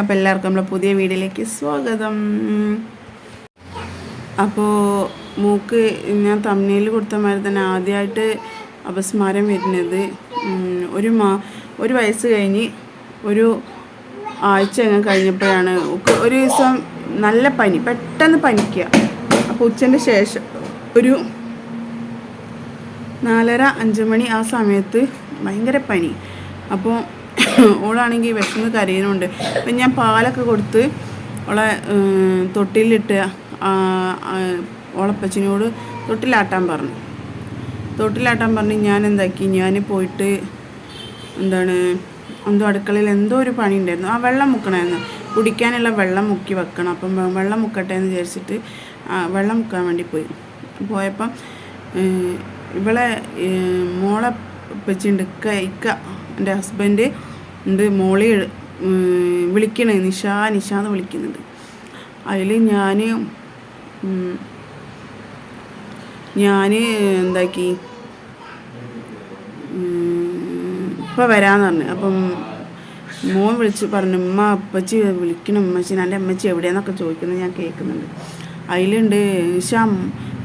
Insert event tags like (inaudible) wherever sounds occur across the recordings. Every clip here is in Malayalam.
അപ്പോൾ എല്ലാവർക്കും നമ്മളെ പുതിയ വീഡിയോയിലേക്ക് സ്വാഗതം. അപ്പോൾ മൂക്ക് ഞാൻ തമ്മിൽ കൊടുത്ത മാതിരി തന്നെ ആദ്യമായിട്ട് അപസ്മാരം വരുന്നത്. ഒരു മാ ഒരു വയസ്സ് കഴിഞ്ഞ് ഒരു ആഴ്ച അങ്ങ് കഴിഞ്ഞപ്പോഴാണ്. ഒരു ദിവസം നല്ല പനി പെട്ടെന്ന് പനിക്കുക. അപ്പോൾ ഉച്ചന്റെ ശേഷം ഒരു നാലര അഞ്ച് മണി ആ സമയത്ത് ഭയങ്കര പനി. അപ്പോൾ (coughs) ഓളാണെങ്കിൽ വിഷമ കരയുന്നുണ്ട്. അപ്പം ഞാൻ പാലൊക്കെ കൊടുത്ത് ഓളെ തൊട്ടിലിട്ട് ഓളപ്പച്ചനോട് തൊട്ടിലാട്ടാൻ പറഞ്ഞു. തൊട്ടിലാട്ടാൻ പറഞ്ഞ് ഞാൻ എന്താക്കി ഞാൻ പോയിട്ട് എന്താണ് എന്തോ അടുക്കളയിൽ എന്തോ ഒരു പണി ഉണ്ടായിരുന്നു. ആ വെള്ളം മുക്കണമായിരുന്നു. കുടിക്കാനുള്ള വെള്ളം മുക്കി വെക്കണം. അപ്പം വെള്ളം മുക്കട്ടെ എന്ന് വിചാരിച്ചിട്ട് വെള്ളം മുക്കാൻ വേണ്ടി പോയി. പോയപ്പം ഇവളെ മോളെ വെച്ചുണ്ട് ഇക്ക ഇക്ക എന്റെ ഹസ്ബൻഡ് ഉണ്ട് മോളെ വിളിക്കണേ. നിഷ നിഷ എന്ന് വിളിക്കുന്നുണ്ട് അതിൽ ഞാൻ ഞാൻ എന്താക്കി? ഇപ്പം വരാമെന്ന് പറഞ്ഞു. അപ്പം മോൻ വിളിച്ച് പറഞ്ഞു ഉമ്മ അപ്പച്ചി വിളിക്കണം. ഉമ്മച്ചി എന്റെ അമ്മച്ചി എവിടെയാന്നൊക്കെ ചോദിക്കുന്നത് ഞാൻ കേൾക്കുന്നുണ്ട് അതിലുണ്ട് നിഷാ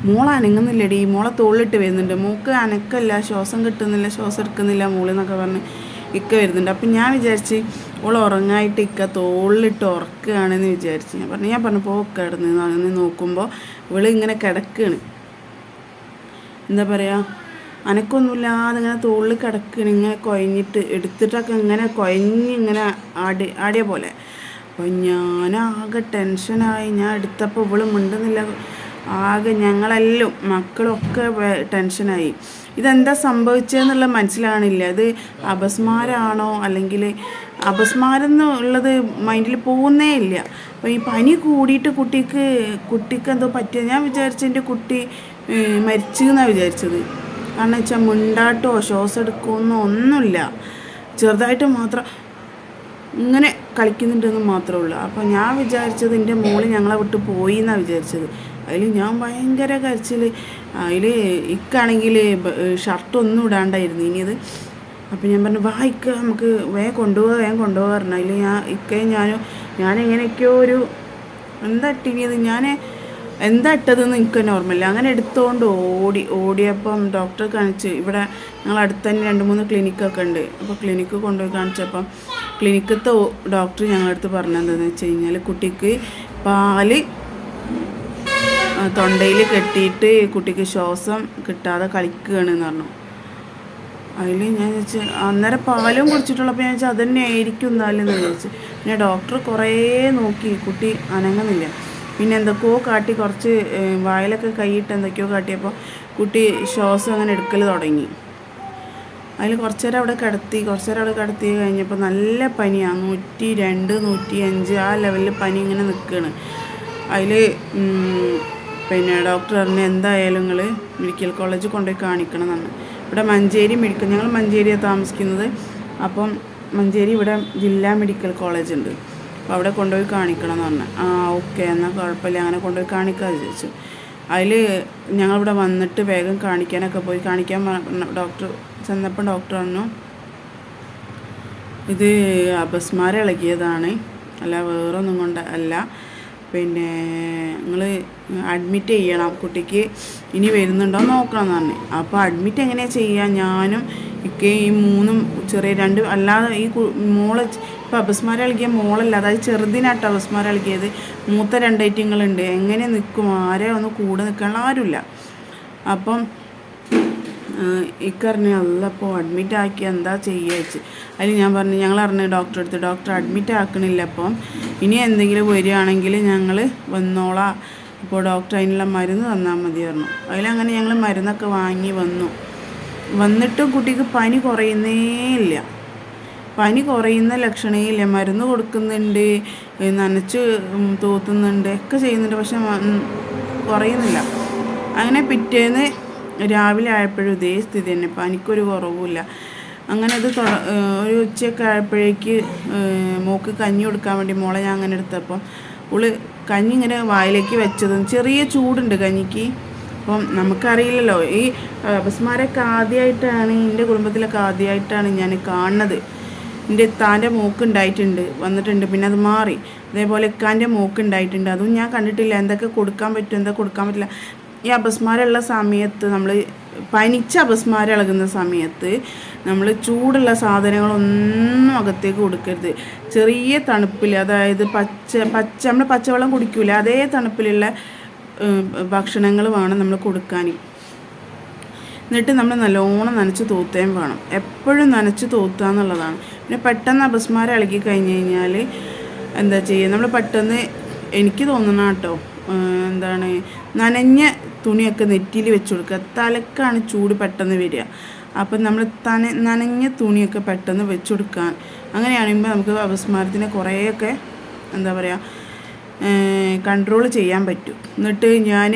മോളെ അനങ്ങുന്നില്ലടി. മോളെ തോളിലിട്ട് വരുന്നുണ്ട്. മോക്ക് അനക്കല്ല ശ്വാസം കിട്ടുന്നില്ല ശ്വാസം എടുക്കുന്നില്ല മോളെന്നൊക്കെ പറഞ്ഞ് ഇക്ക വരുന്നുണ്ട്. അപ്പം ഞാൻ വിചാരിച്ച് ഓൾ ഉറങ്ങായിട്ട് ഇക്ക തോളിലിട്ട് ഉറക്കുകയാണെന്ന് വിചാരിച്ച് ഞാൻ പറഞ്ഞു. ഞാൻ പറഞ്ഞു കിടന്ന് അങ്ങനെ നോക്കുമ്പോൾ ഇവൾ ഇങ്ങനെ കിടക്കുകയാണ് എന്താ പറയുക അനക്കൊന്നുമില്ലാതെ ഇങ്ങനെ തോളിൽ കിടക്കുകയാണ് ഇങ്ങനെ കുഴഞ്ഞിട്ട് എടുത്തിട്ടൊക്കെ ഇങ്ങനെ കുഴഞ്ഞ് ഇങ്ങനെ ആടി ആടിയ പോലെ. അപ്പോൾ ഞാനാകെ ടെൻഷനായി. ഞാൻ എടുത്തപ്പോൾ ഇവൾ മിണ്ടുന്നില്ല. ആകെ ഞങ്ങളെല്ലാം മക്കളൊക്കെ ടെൻഷനായി. ഇതെന്താ സംഭവിച്ചതെന്നുള്ള മനസ്സിലാണില്ല അത് അപസ്മാരാണോ അല്ലെങ്കിൽ അപസ്മാരം എന്നുള്ളത് മൈൻഡിൽ പോകുന്നേ ഇല്ല. അപ്പോൾ ഈ പനി കൂടിയിട്ട് കുട്ടിക്ക് കുട്ടിക്ക് എന്തോ പറ്റിയത് ഞാൻ വിചാരിച്ചെന്റെ കുട്ടി മരിച്ചു എന്നാണ് വിചാരിച്ചത്. കാരണം വെച്ചാൽ മുണ്ടാട്ടോ ശ്വാസം എടുക്കുമെന്നോ ഒന്നുമില്ല ചെറുതായിട്ട് മാത്രം ഇങ്ങനെ കളിക്കുന്നുണ്ടെന്ന് മാത്രമേ ഉള്ളൂ. അപ്പോൾ ഞാൻ വിചാരിച്ചത് എന്റെ മോൾ ഞങ്ങളെ വിട്ട് പോയി എന്നാണ് വിചാരിച്ചത്. അതിൽ ഞാൻ ഭയങ്കര കരച്ചിൽ. അതിൽ ഇക്കാണെങ്കിൽ ഷർട്ടൊന്നും ഇടാണ്ടായിരുന്നു. ഇനിയത് അപ്പം ഞാൻ പറഞ്ഞു വാ ഇക്ക നമുക്ക് വേഗം കൊണ്ടുപോകാം വേഗം കൊണ്ടുപോകാൻ പറഞ്ഞു. അതിൽ ഞാൻ ഇക്കയും ഞാനും ഞാൻ എങ്ങനെയൊക്കെയോ ഒരു എന്താ ഇട്ടിനിയത് ഞാൻ എന്താ ഇട്ടതെന്ന് എനിക്ക് ഓർമ്മയില്ല. അങ്ങനെ എടുത്തുകൊണ്ട് ഓടി ഓടിയപ്പം ഡോക്ടറെ കാണിച്ച് ഇവിടെ ഞങ്ങൾ അടുത്ത് തന്നെ രണ്ട് മൂന്ന് ക്ലിനിക്കൊക്കെ ഉണ്ട്. അപ്പോൾ ക്ലിനിക്ക് കൊണ്ടുപോയി കാണിച്ചപ്പം ക്ലിനിക്കത്തെ ഡോക്ടർ ഞങ്ങളടുത്ത് പറഞ്ഞെന്താണെന്ന് വെച്ച് കഴിഞ്ഞാൽ കുട്ടിക്ക് പാൽ തൊണ്ടയിൽ കെട്ടിയിട്ട് കുട്ടിക്ക് ശ്വാസം കിട്ടാതെ കളിക്കുകയാണ് എന്ന് പറഞ്ഞു. അതിൽ ഞാൻ ചോദിച്ചു അന്നേരം പാലും കുടിച്ചിട്ടുള്ളപ്പോൾ ഞാൻ ചോദിച്ചാൽ അതന്നെ ആയിരിക്കും എന്നാലും ചോദിച്ചു. പിന്നെ ഡോക്ടർ കുറേ നോക്കി കുട്ടി അനങ്ങുന്നില്ല. പിന്നെ എന്തൊക്കെയോ കാട്ടി കുറച്ച് വായിലൊക്കെ കൈയിട്ട് എന്തൊക്കെയോ കാട്ടിയപ്പോൾ കുട്ടി ശ്വാസം അങ്ങനെ എടുക്കൽ തുടങ്ങി. അതിൽ കുറച്ച് നേരം അവിടെ കിടത്തി കുറച്ച് നേരം അവിടെ കിടത്തി കഴിഞ്ഞപ്പോൾ നല്ല പനിയാണ് നൂറ്റി രണ്ട് നൂറ്റി അഞ്ച് ആ ലെവലിൽ പനി ഇങ്ങനെ നിൽക്കുകയാണ്. അതിൽ പിന്നെ ഡോക്ടർ പറഞ്ഞു എന്തായാലും നിങ്ങൾ മെഡിക്കൽ കോളേജ് കൊണ്ടുപോയി കാണിക്കണം എന്നാണ് ഇവിടെ മഞ്ചേരി മെഡിക്കൽ ഞങ്ങൾ മഞ്ചേരിയാണ് താമസിക്കുന്നത്. അപ്പം മഞ്ചേരി ഇവിടെ ജില്ലാ മെഡിക്കൽ കോളേജ് ഉണ്ട്. അപ്പോൾ അവിടെ കൊണ്ടുപോയി കാണിക്കണം എന്ന് പറഞ്ഞു. ആ ഓക്കെ എന്നാൽ കുഴപ്പമില്ല അങ്ങനെ കൊണ്ടുപോയി കാണിക്കാമെന്ന് വിചാരിച്ചു അതിൽ ഞങ്ങളിവിടെ വന്നിട്ട് വേഗം കാണിക്കാനൊക്കെ പോയി. കാണിക്കാൻ ഡോക്ടർ ചെന്നപ്പോൾ ഡോക്ടർ പറഞ്ഞു ഇത് അപസ്മാരം ഇളകിയതാണ്. അല്ല വേറൊന്നും കൊണ്ട് അല്ല പിന്നെ നിങ്ങൾ അഡ്മിറ്റ് ചെയ്യണം. കുട്ടിക്ക് ഇനി വരുന്നുണ്ടോ നോക്കണം എന്ന് പറഞ്ഞു. അപ്പോൾ അഡ്മിറ്റ് എങ്ങനെയാണ് ചെയ്യുക ഞാനും ഇക്കെ ഈ മൂന്നും ചെറിയ രണ്ട് അല്ലാതെ ഈ മോൾ ഇപ്പോൾ അപസ്മാരം കളിക്കിയ മോളല്ല. അതായത് ചെറുതിനായിട്ട് അപസ്മാരം കളിക്കിയത്. മൂത്ത രണ്ടൈറ്റങ്ങളുണ്ട് എങ്ങനെ നിൽക്കും ആരെ ഒന്ന് കൂടെ നിൽക്കാനുള്ള ആരുമില്ല. അപ്പം ഇക്കറിഞ്ഞ് അല്ലപ്പോൾ അഡ്മിറ്റ് ആക്കി എന്താ ചെയ്യുക വെച്ച്. അതിൽ ഞാൻ പറഞ്ഞു ഞങ്ങൾ അറിഞ്ഞു ഡോക്ടറെ അടുത്ത് ഡോക്ടർ അഡ്മിറ്റ് ആക്കണില്ല അപ്പം ഇനി എന്തെങ്കിലും വരികയാണെങ്കിൽ ഞങ്ങൾ വന്നോളാം. അപ്പോൾ ഡോക്ടർ അതിനുള്ള മരുന്ന് തന്നാൽ മതി പറഞ്ഞു. അതിലങ്ങനെ ഞങ്ങൾ മരുന്നൊക്കെ വാങ്ങി വന്നു. വന്നിട്ടും കുട്ടിക്ക് പനി കുറയുന്നേ ഇല്ല. പനി കുറയുന്ന ലക്ഷണേ ഇല്ല. മരുന്ന് കൊടുക്കുന്നുണ്ട് നനച്ച് തൂത്തുന്നുണ്ട് ഒക്കെ ചെയ്യുന്നുണ്ട്. പക്ഷെ കുറയുന്നില്ല. അങ്ങനെ പിറ്റേന്ന് രാവിലെ ആയപ്പോഴും ഇതേ സ്ഥിതി തന്നെ. പനിക്കൊരു കുറവുമില്ല. അങ്ങനെ അത് ഒരു ഉച്ചയൊക്കെ ആയപ്പോഴേക്ക് മോക്ക് കഞ്ഞി കൊടുക്കാൻ വേണ്ടി മോളെ ഞാൻ അങ്ങനെ എടുത്തപ്പം ഉൾ കഞ്ഞി ഇങ്ങനെ വായിലേക്ക് വെച്ചതും ചെറിയ ചൂടുണ്ട് കഞ്ഞിക്ക്. അപ്പം നമുക്കറിയില്ലല്ലോ. ഈ അപസ്മാരൊക്കെ ആദ്യമായിട്ടാണ് എന്റെ കുടുംബത്തിലൊക്കെ ആദ്യമായിട്ടാണ് ഞാൻ കാണുന്നത്. എന്റെ താന്റെ മൂക്ക് ഉണ്ടായിട്ടുണ്ട് വന്നിട്ടുണ്ട് പിന്നെ അത് മാറി. അതേപോലെ ഇക്കാന്റെ മൂക്ക് ഉണ്ടായിട്ടുണ്ട് അതും ഞാൻ കണ്ടിട്ടില്ല. എന്തൊക്കെ കൊടുക്കാൻ പറ്റും എന്താ കൊടുക്കാൻ പറ്റില്ല. ഈ അപസ്മാരമുള്ള സമയത്ത് നമ്മൾ പനിച്ച അപസ്മാരം ഇളകുന്ന സമയത്ത് നമ്മൾ ചൂടുള്ള സാധനങ്ങളൊന്നും അകത്തേക്ക് കൊടുക്കരുത്. ചെറിയ തണുപ്പിൽ അതായത് പച്ച പച്ച നമ്മൾ പച്ചവെള്ളം കുടിക്കൂല. അതേ തണുപ്പിലുള്ള ഭക്ഷണങ്ങൾ വേണം നമ്മൾ കൊടുക്കാൻ എന്നിട്ട് നമ്മൾ നല്ലോണം നനച്ച് തൂത്തേം വേണം. എപ്പോഴും നനച്ച് തൂത്തുക എന്നുള്ളതാണ്. പിന്നെ പെട്ടെന്ന് അപസ്മാരം ഇളകി കഴിഞ്ഞ് കഴിഞ്ഞാൽ എന്താ ചെയ്യുക നമ്മൾ പെട്ടെന്ന് എനിക്ക് തോന്നണ കേട്ടോ എന്താണ് നനഞ്ഞ തുണിയൊക്കെ നെറ്റിയിൽ വെച്ച് കൊടുക്കുക. തലക്കാണ് ചൂട് പെട്ടെന്ന് വരിക. അപ്പം നമ്മൾ തന നനഞ്ഞ തുണിയൊക്കെ പെട്ടെന്ന് വെച്ച് കൊടുക്കാൻ. അങ്ങനെയാണെങ്കിൽ നമുക്ക് അപസ്മാരത്തിനെ കുറേയൊക്കെ എന്താ പറയുക കൺട്രോൾ ചെയ്യാൻ പറ്റും. എന്നിട്ട് ഞാൻ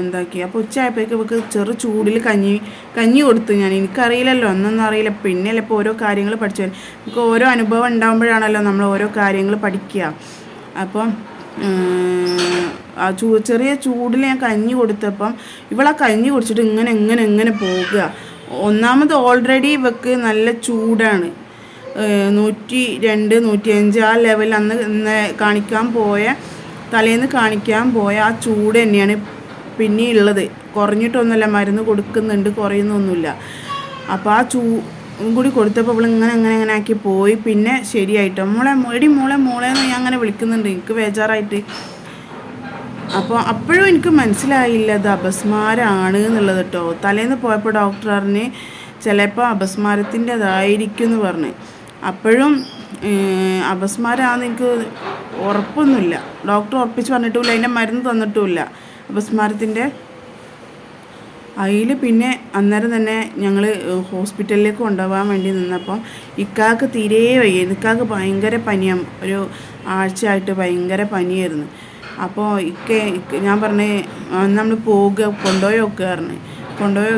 എന്താക്കി അപ്പോൾ ഉച്ചയായപ്പോഴേക്ക് ഇവൾക്ക് ചെറു ചൂടിൽ കഞ്ഞി കഞ്ഞി കൊടുത്തു ഞാൻ. എനിക്കറിയില്ലല്ലോ ഒന്നൊന്നും അറിയില്ല. പിന്നെയല്ല ഇപ്പോൾ ഓരോ കാര്യങ്ങൾ പഠിച്ചു നമുക്ക് ഓരോ അനുഭവം ഉണ്ടാകുമ്പോഴാണല്ലോ നമ്മൾ ഓരോ കാര്യങ്ങൾ പഠിക്കുക. അപ്പം ആ ചൂ ചെറിയ ചൂടിൽ ഞാൻ കഞ്ഞി കൊടുത്തപ്പം ഇവളെ കഞ്ഞി കുടിച്ചിട്ട് ഇങ്ങനെ ഇങ്ങനെ ഇങ്ങനെ പോകുക. ഒന്നാമത് ഓൾറെഡി ഇവക്ക് നല്ല ചൂടാണ്. നൂറ്റി രണ്ട് നൂറ്റി അഞ്ച് ആ ലെവൽ അന്ന് ഇന്ന് കാണിക്കാൻ പോയ തലേന്ന് കാണിക്കാൻ പോയ ആ ചൂട് തന്നെയാണ് പിന്നെ ഉള്ളത് കുറഞ്ഞിട്ടൊന്നുമല്ല മരുന്ന് കൊടുക്കുന്നുണ്ട് കുറയുന്നൊന്നുമില്ല. അപ്പോൾ ആ ചൂ കൂടി കൊടുത്തപ്പോൾ അവൾ ഇങ്ങനെ അങ്ങനെ അങ്ങനെ ആക്കി പോയി. പിന്നെ ശരിയായിട്ടോ? മോളെ എടി മോളെ മോളെ എന്ന് ഞാൻ അങ്ങനെ വിളിക്കുന്നുണ്ട്. എനിക്ക് ബേജാറായിട്ട്. അപ്പോൾ അപ്പോഴും എനിക്ക് മനസ്സിലായില്ല അത് അപസ്മാരമാണ് എന്നുള്ളത് കേട്ടോ തലേന്ന് പോയപ്പോൾ ഡോക്ടർ പറഞ്ഞ് ചിലപ്പോൾ അപസ്മാരത്തിന്റെതായിരിക്കും എന്ന് പറഞ്ഞ്. അപ്പോഴും അപസ്മാരമാണെന്ന് എനിക്ക് ഉറപ്പൊന്നുമില്ല. ഡോക്ടർ ഉറപ്പിച്ച് പറഞ്ഞിട്ടുമില്ല. അതിന്റെ മരുന്ന് തന്നിട്ടുമില്ല. അപസ്മാരത്തിന്റെ അതിൽ പിന്നെ അന്നേരം തന്നെ ഞങ്ങൾ ഹോസ്പിറ്റലിലേക്ക് കൊണ്ടുപോകാൻ വേണ്ടി നിന്നപ്പം ഇക്കാക്ക് തീരെ വയ്യ. ഇക്കാക്ക് ഭയങ്കര പനിയാണ് ഒരു ആഴ്ചയായിട്ട് ഭയങ്കര പനിയായിരുന്നു. അപ്പോൾ ഇക്ക ഞാൻ പറഞ്ഞ് നമ്മൾ പോവുക കൊണ്ടുപോയി പറഞ്ഞു. കൊണ്ടുപോയി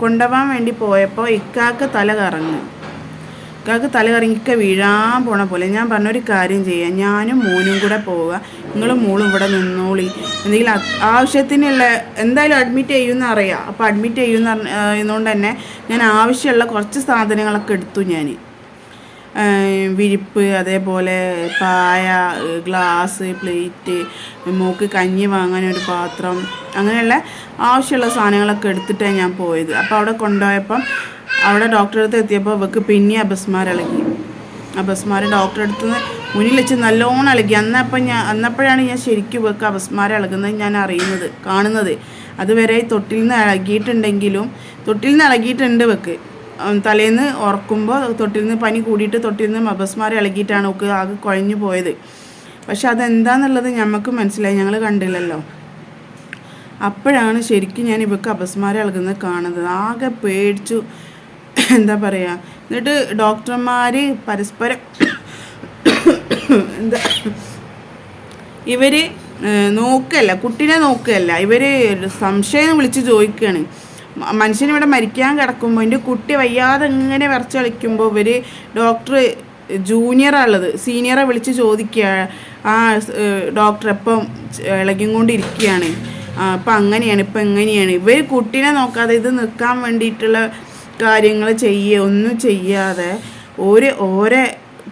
കൊണ്ടുപോകാൻ വേണ്ടി പോയപ്പോൾ ഇക്കാക്ക് തല കറങ്ങും. ഇക്കാക്ക് തല കറങ്ങിക്ക വീഴാൻ പോണ പോലെ ഞാൻ പറഞ്ഞൊരു കാര്യം ചെയ്യാം. ഞാനും മോനും കൂടെ പോവുക. നിങ്ങളും മോളും ഇവിടെ നിന്നോളി. എന്തെങ്കിലും ആവശ്യത്തിനുള്ള എന്തായാലും അഡ്മിറ്റ് ചെയ്യുമെന്ന് അറിയാം. അപ്പോൾ അഡ്മിറ്റ് ചെയ്യുമെന്ന് പറഞ്ഞതുകൊണ്ട് തന്നെ ഞാൻ ആവശ്യമുള്ള കുറച്ച് സാധനങ്ങളൊക്കെ എടുത്തു ഞാൻ വിരിപ്പ് അതേപോലെ പായ ഗ്ലാസ് പ്ലേറ്റ് മൂക്ക് കഞ്ഞി വാങ്ങാൻ ഒരു പാത്രം അങ്ങനെയുള്ള ആവശ്യമുള്ള സാധനങ്ങളൊക്കെ എടുത്തിട്ടാണ് ഞാൻ പോയത്. അപ്പോൾ അവിടെ കൊണ്ടുപോയപ്പം അവിടെ ഡോക്ടറെ അടുത്ത് എത്തിയപ്പോൾ അവൾക്ക് പിന്നെ അപസ്മാരം ഇളകി അപസ്മാരം ഡോക്ടറെ അടുത്ത് നിന്ന് മുന്നിൽ വെച്ച് നല്ലോണം ഇളകി അന്നപ്പം ഞാൻ അന്നപ്പോഴാണ് ഞാൻ ശരിക്കും ഇവക്ക് അപസ്മാരം ഇളകുന്നത് ഞാൻ അറിയുന്നത് കാണുന്നത്. അതുവരെ തൊട്ടിൽ നിന്ന് ഇളകിയിട്ടുണ്ടെങ്കിലും തൊട്ടിൽ നിന്ന് ഇളകിയിട്ടുണ്ട് വെക്ക് തലേന്ന് ഉറക്കുമ്പോൾ തൊട്ടിൽ നിന്ന് പനി കൂടിയിട്ട് തൊട്ടിൽ നിന്ന് അപസ്മാരം ഇളകിയിട്ടാണ് ഒക്കെ ആകെ കുഴഞ്ഞു പോയത്. പക്ഷെ അതെന്താന്നുള്ളത് ഞമ്മക്ക് മനസ്സിലായി. ഞങ്ങൾ കണ്ടില്ലല്ലോ. അപ്പോഴാണ് ശരിക്കും ഞാൻ ഇവക്ക് അപസ്മാരം ഇളകുന്നത് കാണുന്നത്. ആകെ പേടിച്ചു. എന്താ പറയുക എന്നിട്ട് ഡോക്ടർമാർ പരസ്പരം എന്താ ഇവർ നോക്കുകയല്ല കുട്ടീനെ നോക്കുകയല്ല ഇവർ സംശയം വിളിച്ച് ചോദിക്കുകയാണ് മനുഷ്യനിവിടെ മരിക്കാൻ കിടക്കുമ്പോൾ എന്റെ കുട്ടി വയ്യാതെ ഇങ്ങനെ വിറച്ച് കളിക്കുമ്പോൾ ഇവർ ഡോക്ടർ ജൂനിയറാണുള്ളത് സീനിയറെ വിളിച്ച് ചോദിക്കുക ആ ഡോക്ടർ എപ്പം ഇളകിക്കൊണ്ടിരിക്കുകയാണ് അപ്പം അങ്ങനെയാണ് ഇപ്പം എങ്ങനെയാണ്. ഇവർ കുട്ടീനെ നോക്കാതെ ഇത് നിൽക്കാൻ വേണ്ടിയിട്ടുള്ള കാര്യങ്ങൾ ചെയ്യുക ഒന്നും ചെയ്യാതെ ഒരു ഓരോ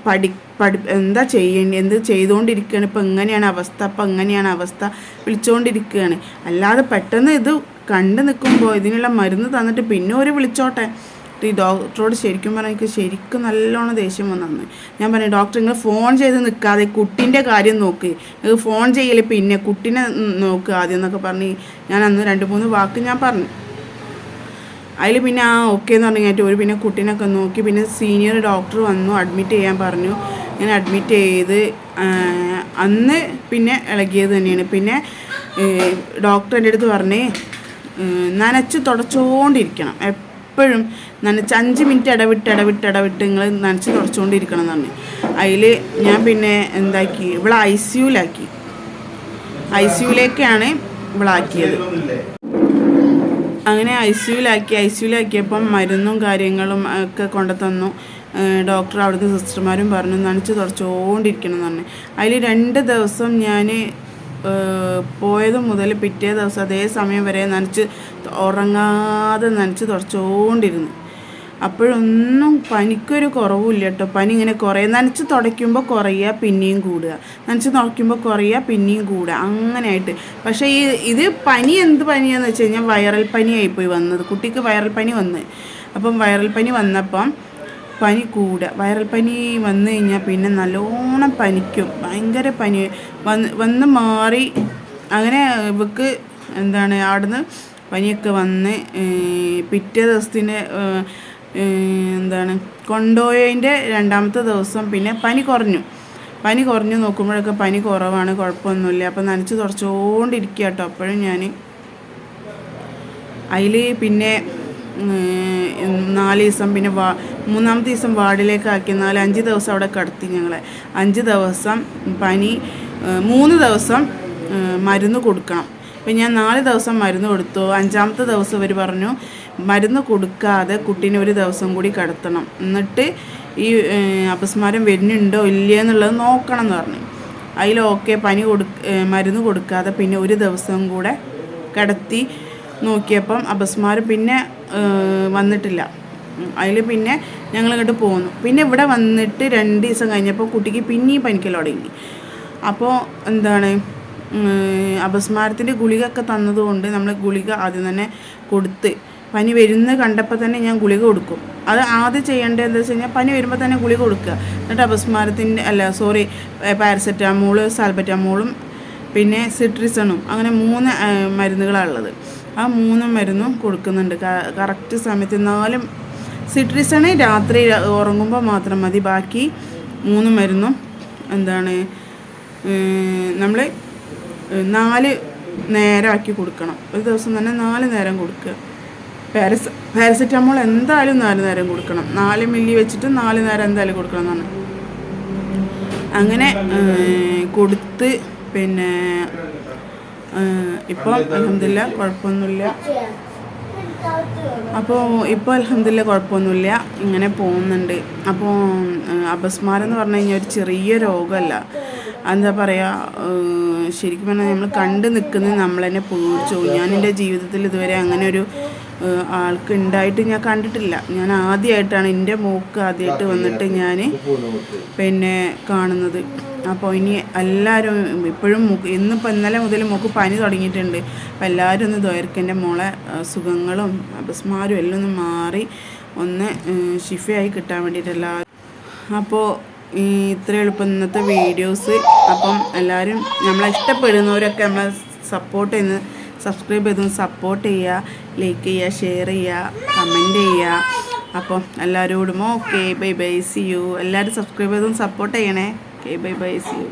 പഠി പഠി എന്താ ചെയ്യേണ്ടി എന്ത് ചെയ്തുകൊണ്ടിരിക്കുകയാണ് ഇപ്പം എങ്ങനെയാണ് അവസ്ഥ അപ്പം എങ്ങനെയാണ് അവസ്ഥ വിളിച്ചുകൊണ്ടിരിക്കുകയാണ് അല്ലാതെ പെട്ടെന്ന് ഇത് കണ്ടു നിൽക്കുമ്പോൾ ഇതിനുള്ള മരുന്ന് തന്നിട്ട് പിന്നെ ഒരു വിളിച്ചോട്ടെ. ഈ ഡോക്ടറോട് ശരിക്കും പറഞ്ഞാൽ എനിക്ക് ശരിക്കും നല്ലോണം ദേഷ്യം വന്നു ഞാൻ പറഞ്ഞു ഡോക്ടർ നിങ്ങൾ ഫോൺ ചെയ്ത് നിൽക്കാതെ കുട്ടീന്റെ കാര്യം നോക്ക്. ഫോൺ ചെയ്യൽ പിന്നെ കുട്ടീനെ നോക്കുക ആദ്യം എന്നൊക്കെ പറഞ്ഞ് ഞാൻ അന്ന് രണ്ട് മൂന്ന് വാക്ക് ഞാൻ പറഞ്ഞു. അതിൽ പിന്നെ ആ ഓക്കെ എന്ന് പറഞ്ഞിട്ട് ഒരു പിന്നെ കുട്ടീനൊക്കെ നോക്കി. പിന്നെ സീനിയർ ഡോക്ടർ വന്നു അഡ്മിറ്റ് ചെയ്യാൻ പറഞ്ഞു. ഞാൻ അഡ്മിറ്റ് ചെയ്ത് അന്ന് പിന്നെ ഇളകിയത് തന്നെയാണ്. പിന്നെ ഡോക്ടർ എന്റെ അടുത്ത് പറഞ്ഞേ നനച്ച് തുടച്ചുകൊണ്ടിരിക്കണം എപ്പോഴും നനച്ച് അഞ്ച് മിനിറ്റ് ഇടവിട്ട് ഇടവിട്ട് ഇടവിട്ട് നിങ്ങൾ നനച്ച് തുടച്ചുകൊണ്ടിരിക്കണം എന്ന് പറഞ്ഞു. അതിൽ ഞാൻ പിന്നെ എന്താക്കി? ഇവിടെ ഐ സിയുലാക്കി ഐ സിയുലേക്കാണ് ഇവളാക്കിയത്. അങ്ങനെ ഐ സിയുലാക്കി ഐ സിയുലാക്കിയപ്പം മരുന്നും കാര്യങ്ങളും ഒക്കെ കൊണ്ടു തന്നു ഡോക്ടർ അവിടുത്തെ സിസ്റ്റർമാരും പറഞ്ഞു നനച്ച് തുടച്ചുകൊണ്ടിരിക്കണം എന്ന് പറഞ്ഞു. അതിൽ രണ്ട് ദിവസം ഞാൻ പോയത് മുതൽ പിറ്റേ ദിവസം അതേ സമയം വരെ നനച്ച് ഉറങ്ങാതെ നനച്ച് തുടച്ചുകൊണ്ടിരുന്നു അപ്പോഴൊന്നും പനിക്കൊരു കുറവില്ല കേട്ടോ പനി ഇങ്ങനെ കുറേ നനച്ച് തുടയ്ക്കുമ്പോൾ കുറയുക പിന്നെയും കൂടുക. നനച്ച് തുടയ്ക്കുമ്പോൾ കുറയുക പിന്നെയും കൂടുക. അങ്ങനെയായിട്ട്. പക്ഷേ ഈ ഇത് പനി എന്ത് പനിയാന്ന് വെച്ച് കഴിഞ്ഞാൽ വൈറൽ പനിയായിപ്പോയി വന്നത്. കുട്ടിക്ക് വൈറൽ പനി വന്ന്. അപ്പം വൈറൽ പനി വന്നപ്പം പനി കൂടുക വൈറൽ പനി വന്നു കഴിഞ്ഞാൽ പിന്നെ നല്ലോണം പനിക്കും. ഭയങ്കര പനി. വന്ന് വന്ന് മാറി അങ്ങനെ ഇവക്ക് എന്താണ് അവിടുന്ന് പനിയൊക്കെ വന്ന് പിറ്റേ ദിവസത്തിന് എന്താണ് കൊണ്ടുപോയതിന്റെ രണ്ടാമത്തെ ദിവസം പിന്നെ പനി കുറഞ്ഞു. പനി കുറഞ്ഞു നോക്കുമ്പോഴൊക്കെ പനി കുറവാണ് കുഴപ്പമൊന്നുമില്ല. അപ്പം നനച്ച് തുടച്ചുകൊണ്ടിരിക്കുക കേട്ടോ അപ്പോഴും ഞാൻ അതിൽ പിന്നെ നാല് ദിവസം പിന്നെ വാ മൂന്നാമത്തെ ദിവസം വാർഡിലേക്കാക്കി നാല് അഞ്ച് ദിവസം അവിടെ കടത്തി ഞങ്ങളെ. അഞ്ച് ദിവസം പനി മൂന്ന് ദിവസം മരുന്ന് കൊടുക്കണം. അപ്പം ഞാൻ നാല് ദിവസം മരുന്ന് കൊടുത്തു. അഞ്ചാമത്തെ ദിവസം ഇവർ പറഞ്ഞു മരുന്ന് കൊടുക്കാതെ കുട്ടീനെ ഒരു ദിവസം കൂടി കിടത്തണം. എന്നിട്ട് ഈ അപസ്മാരം വരുന്നുണ്ടോ ഇല്ലയോ എന്നുള്ളത് നോക്കണം എന്ന് പറഞ്ഞു. അതിൽ ഓക്കെ പനി കൊടു മരുന്ന് കൊടുക്കാതെ പിന്നെ ഒരു ദിവസം കൂടെ കിടത്തി നോക്കിയപ്പം അപസ്മാരം പിന്നെ വന്നിട്ടില്ല. അതിൽ പിന്നെ ഞങ്ങൾ ഇങ്ങോട്ട് പോന്നു. പിന്നെ ഇവിടെ വന്നിട്ട് രണ്ട് ദിവസം കഴിഞ്ഞപ്പോൾ കുട്ടിക്ക് പിന്നെയും പനിക്കൽ തുടങ്ങി. അപ്പോൾ എന്താണ് അപസ്മാരത്തിന്റെ ഗുളികയൊക്കെ തന്നതുകൊണ്ട് നമ്മൾ ഗുളിക ആദ്യം തന്നെ കൊടുത്ത് പനി വരുന്നത് കണ്ടപ്പോൾ തന്നെ ഞാൻ ഗുളിക കൊടുക്കും. അത് ആദ്യം ചെയ്യേണ്ടത് എന്താ വെച്ച് കഴിഞ്ഞാൽ പനി വരുമ്പോൾ തന്നെ ഗുളിക കൊടുക്കുക. എന്നിട്ട് അപസ്മാരത്തിന്റെ അല്ല സോറി പാരസെറ്റാമോൾ സാൽബറ്റാമോളും പിന്നെ സിട്രിസണും അങ്ങനെ മൂന്ന് മരുന്നുകളാണ് ഉള്ളത്. ആ മൂന്ന് മരുന്നും കൊടുക്കുന്നുണ്ട്. കറക്റ്റ് സമയത്ത് നാലും സിട്രിസണ് രാത്രി ഉറങ്ങുമ്പോൾ മാത്രം മതി. ബാക്കി മൂന്ന് മരുന്നും എന്താണ് നമ്മൾ നാല് നേരമാക്കി കൊടുക്കണം. ഒരു ദിവസം തന്നെ നാല് നേരം കൊടുക്കുക. പാരസ പാരസെറ്റമോൾ എന്തായാലും നാല് നേരം കൊടുക്കണം. നാല് മില്ലി വെച്ചിട്ട് നാല് നേരം എന്തായാലും കൊടുക്കണം എന്നാണ്. അങ്ങനെ കൊടുത്ത് പിന്നെ ഇപ്പോൾ അലഹമില്ല കുഴപ്പമൊന്നുമില്ല. അപ്പോൾ ഇപ്പോൾ അലഹമില്ല കുഴപ്പമൊന്നുമില്ല. ഇങ്ങനെ പോകുന്നുണ്ട്. അപ്പോൾ അപസ്മാരം എന്ന് പറഞ്ഞു കഴിഞ്ഞാൽ ഒരു ചെറിയ രോഗമല്ല. എന്താ പറയുക ശരിക്കും പറഞ്ഞാൽ നമ്മൾ കണ്ട് നിൽക്കുന്നത് നമ്മൾ തന്നെ പേടിച്ചു ഞാൻ എന്റെ ജീവിതത്തിൽ ഇതുവരെ അങ്ങനെ ഒരു ആൾക്ക് ഉണ്ടായിട്ട് ഞാൻ കണ്ടിട്ടില്ല. ഞാൻ ആദ്യമായിട്ടാണ് എന്റെ മോക്ക് ആദ്യമായിട്ട് വന്നിട്ട് ഞാൻ പിന്നെ കാണുന്നത്. അപ്പോൾ ഇനി എല്ലാവരും ഇപ്പോഴും മുക്ക് ഇന്നിപ്പോൾ ഇന്നലെ മുതൽ മൂക്ക് പനി തുടങ്ങിയിട്ടുണ്ട്. അപ്പോൾ എല്ലാവരും ഒന്ന് ദ്വയർക്കെന്റെ മോളെ സുഖങ്ങളും അപസ്മാരും എല്ലാം ഒന്ന് മാറി ഒന്ന് ഷിഫയായി കിട്ടാൻ വേണ്ടിയിട്ട് എല്ലാവരും അപ്പോൾ ഈ ഇത്ര എളുപ്പം ഇന്നത്തെ വീഡിയോസ്. അപ്പം എല്ലാവരും നമ്മളെ ഇഷ്ടപ്പെടുന്നവരൊക്കെ നമ്മളെ സപ്പോർട്ട് ചെയ്യുന്ന സബ്സ്ക്രൈബ് ചെയ്തൊന്ന് സപ്പോർട്ട് ചെയ്യുക. ലൈക്ക് ചെയ്യുക ഷെയർ ചെയ്യുക കമന്റ് ചെയ്യുക. അപ്പം എല്ലാവരോടും okay bye bye see you എല്ലാവരും സബ്സ്ക്രൈബ് ചെയ്തും സപ്പോർട്ട് ചെയ്യണേ. Okay bye bye see you